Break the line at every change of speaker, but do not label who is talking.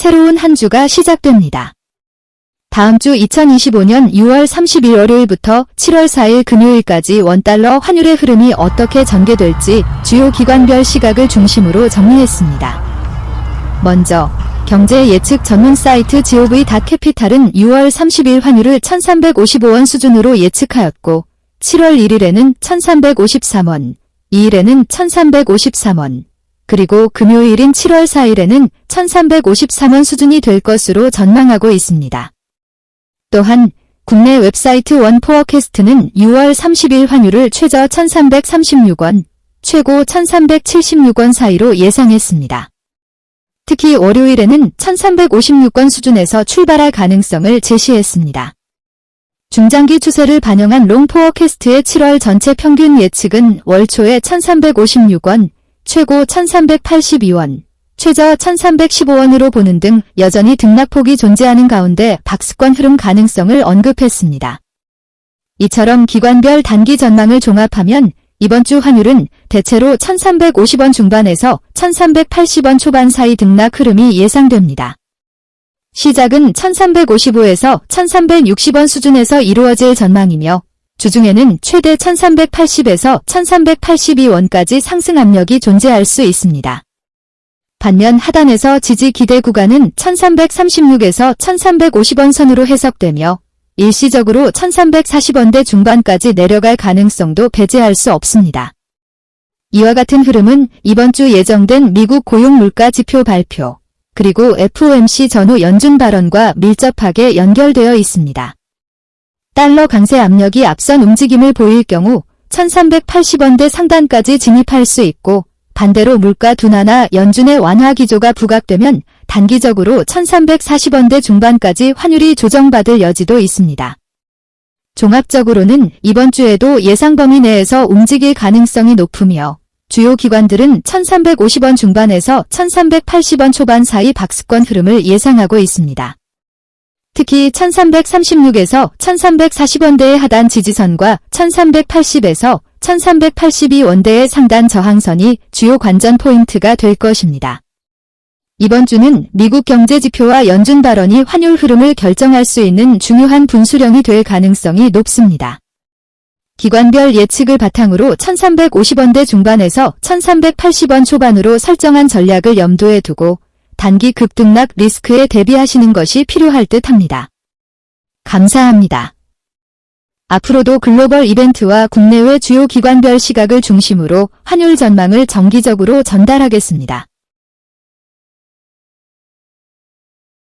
새로운 한 주가 시작됩니다. 다음 주 2025년 6월 30일 월요일부터 7월 4일 금요일까지 원달러 환율의 흐름이 어떻게 전개될지 주요 기관별 시각을 중심으로 정리했습니다. 먼저 경제 예측 전문 사이트 gov.capital은 6월 30일 환율을 1355원 수준으로 예측하였고 7월 1일에는 1353원, 2일에는 1353원, 그리고 금요일인 7월 4일에는 1353원 수준이 될 것으로 전망하고 있습니다. 또한 국내 웹사이트 원포어캐스트는 6월 30일 환율을 최저 1336원, 최고 1376원 사이로 예상했습니다. 특히 월요일에는 1356원 수준에서 출발할 가능성을 제시했습니다. 중장기 추세를 반영한 롱포어캐스트의 7월 전체 평균 예측은 월 초에 1356원, 최고 1382원, 최저 1315원으로 보는 등 여전히 등락폭이 존재하는 가운데 박스권 흐름 가능성을 언급했습니다. 이처럼 기관별 단기 전망을 종합하면 이번 주 환율은 대체로 1350원 중반에서 1380원 초반 사이 등락 흐름이 예상됩니다. 시작은 1355에서 1360원 수준에서 이루어질 전망이며 주중에는 최대 1380에서 1382원까지 상승 압력이 존재할 수 있습니다. 반면 하단에서 지지 기대 구간은 1336에서 1350원 선으로 해석되며 일시적으로 1340원대 중반까지 내려갈 가능성도 배제할 수 없습니다. 이와 같은 흐름은 이번 주 예정된 미국 고용 물가 지표 발표, 그리고 FOMC 전후 연준 발언과 밀접하게 연결되어 있습니다. 달러 강세 압력이 앞선 움직임을 보일 경우 1380원대 상단까지 진입할 수 있고 반대로 물가 둔화나 연준의 완화 기조가 부각되면 단기적으로 1340원대 중반까지 환율이 조정받을 여지도 있습니다. 종합적으로는 이번 주에도 예상 범위 내에서 움직일 가능성이 높으며 주요 기관들은 1350원 중반에서 1380원 초반 사이 박스권 흐름을 예상하고 있습니다. 특히 1336에서 1340원대의 하단 지지선과 1380에서 1382원대의 상단 저항선이 주요 관전 포인트가 될 것입니다. 이번 주는 미국 경제 지표와 연준 발언이 환율 흐름을 결정할 수 있는 중요한 분수령이 될 가능성이 높습니다. 기관별 예측을 바탕으로 1350원대 중반에서 1380원 초반으로 설정한 전략을 염두에 두고 단기 급등락 리스크에 대비하시는 것이 필요할 듯 합니다. 감사합니다. 앞으로도 글로벌 이벤트와 국내외 주요 기관별 시각을 중심으로 환율 전망을 정기적으로 전달하겠습니다.